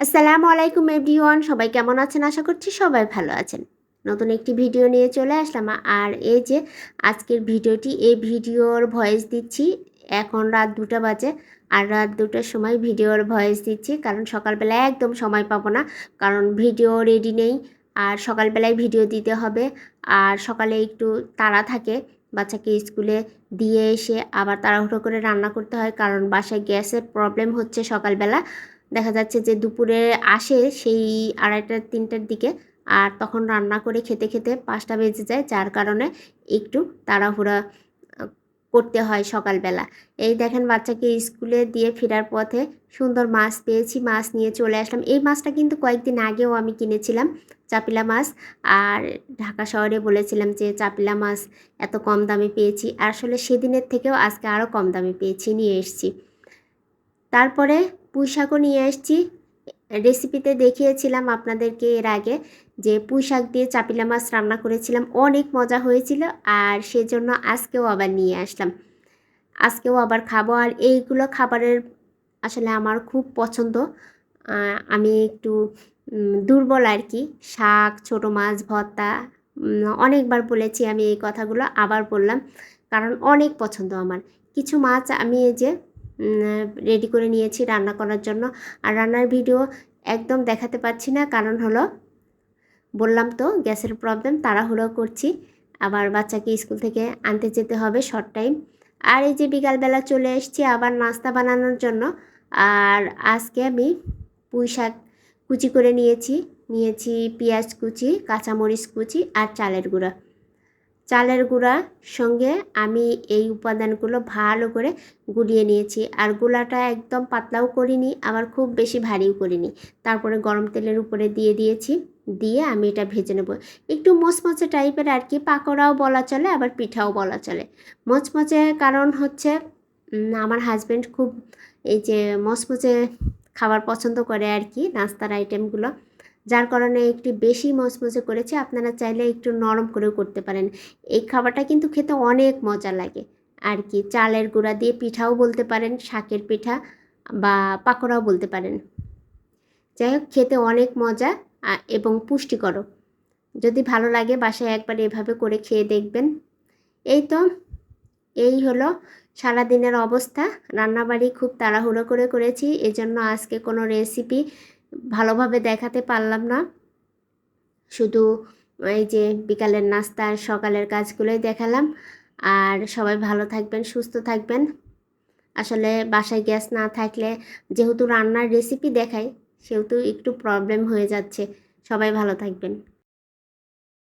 আসসালামু আলাইকুম এভরিওয়ান, সবাই কেমন আছেন? আশা করছি সবাই ভালো আছেন। নতুন একটি ভিডিও নিয়ে চলে আসলাম। আর এই যে আজকের ভিডিওটি, এই ভিডিওর ভয়েস দিচ্ছি। এখন রাত দুটা বাজে। আর রাত দুটার সময় ভিডিওর ভয়েস দিচ্ছি। কারণ সকালবেলা একদম সময় পাবো না। কারণ ভিডিও রেডি নেই। আর সকালবেলায় ভিডিও দিতে হবে। আর সকালে একটু তাড়া থাকে। বাচ্চাকে স্কুলে দিয়ে এসে আবার তাড়াহুড়ো করে রান্না করতে হয়। কারণ বাসায় গ্যাসের প্রবলেম হচ্ছে সকালবেলা। দেখা যাচ্ছে যে দুপুরে আসে সেই আড়াইটা, তিনটার দিকে আর তখন রান্না করে খেতে খেতে পাঁচটা বেজে যায়, যার কারণে একটু তাড়াহুড়া করতে হয় সকালবেলা। এই দেখেন বাচ্চাকে স্কুলে দিয়ে ফেরার পথে সুন্দর মাছ পেয়েছি, মাছ নিয়ে চলে আসলাম। এই মাছটা কিন্তু কয়েকদিন আগেও আমি কিনেছিলাম, চাপিলা মাছ। আর ঢাকা শহরে বলেছিলাম যে চাপিলা মাছ এত কম দামে পেয়েছি। আসলে সেদিনের থেকেও আজকে আরও কম দামে পেয়েছি, নিয়ে এসেছি। তারপরে পুঁই শাকও নিয়ে এসেছি রেসিপিতে দেখিয়েছিলাম আপনাদেরকে এর আগে যে পুঁই শাক দিয়ে চাপিলা মাছ রান্না করেছিলাম। অনেক মজা হয়েছিল আর সেজন্য আজকেও আবার নিয়ে আসলাম। আজকেও আবার খাব আর এইগুলো খাবারের আসলে আমার খুব পছন্দ। আমি একটু দুর্বল আর কি। শাক, ছোটো মাছ, ভর্তা অনেকবার বলেছি আমি এই কথাগুলো, আবার বললাম। কারণ অনেক পছন্দ আমার। কিছু মাছ আমি এই যে রেডি করে নিয়েছি রান্না করার জন্য। আর রান্নার ভিডিও একদম দেখাতে পাচ্ছি না, কারণ হলো বললাম তো, গ্যাসের প্রবলেম তাড়াহুড়ো করছি। আবার বাচ্চাকে স্কুল থেকে আনতে যেতে হবে শর্ট টাইম আর এই যে বিকালবেলা চলে এসেছি আবার নাস্তা বানানোর জন্য। আর আজকে আমি পুঁই শাক কুচি করে নিয়েছি। নিয়েছি পেঁয়াজ কুচি, কাঁচামরিচ কুচি আর চালের গুঁড়া। চালের গুঁড়ার সঙ্গে আমি এই উপাদানগুলো ভালো করে গুলিয়ে নিয়েছি। আর গুলাটা একদম পাতলাও করিনি, আবার খুব বেশি ভারীও করিনি। তারপরে গরম তেলের উপরে দিয়ে দিয়েছি, দিয়ে আমি এটা ভেজে নেব। একটু মচমচে টাইপের আর কি, পাকোড়াও বলা চলে, আবার পিঠাও বলা চলে। মচমচে কারণ হচ্ছে আমার হাজব্যান্ড খুব এই যে মচমচে খাবার পছন্দ করে আর কি, নাস্তার আইটেমগুলো যার কারণে একটু বেশি মচমচে করেছি, আপনারা চাইলে একটু নরম করেও করতে পারেন। এই খাবারটা কিন্তু খেতে অনেক মজা লাগে। আর কি, চালের গুঁড়া দিয়ে পিঠাও বলতে পারেন, শাকের পিঠা বা পাকোড়াও বলতে পারেন। যাই হোক, খেতে অনেক মজা এবং পুষ্টিকরও। যদি ভালো লাগে বাসায় একবার এভাবে করে খেয়ে দেখবেন। এই তো, এই হলো সারাদিনের অবস্থা। রান্নাবাড়ি খুব তাড়াহুড়ো করে করেছি, এজন্য আজকে কোনো রেসিপি ভালোভাবে দেখাতে পারলাম না। শুধু এই যে বিকালের নাস্তা আর সকালের কাজগুলোই দেখালাম। আর সবাই ভালো থাকবেন, সুস্থ থাকবেন। আসলে বাসায় গ্যাস না থাকলে যেহেতু রান্নার রেসিপি দেখায়, সেহেতু একটু প্রবলেম হয়ে যাচ্ছে। সবাই ভালো থাকবেন।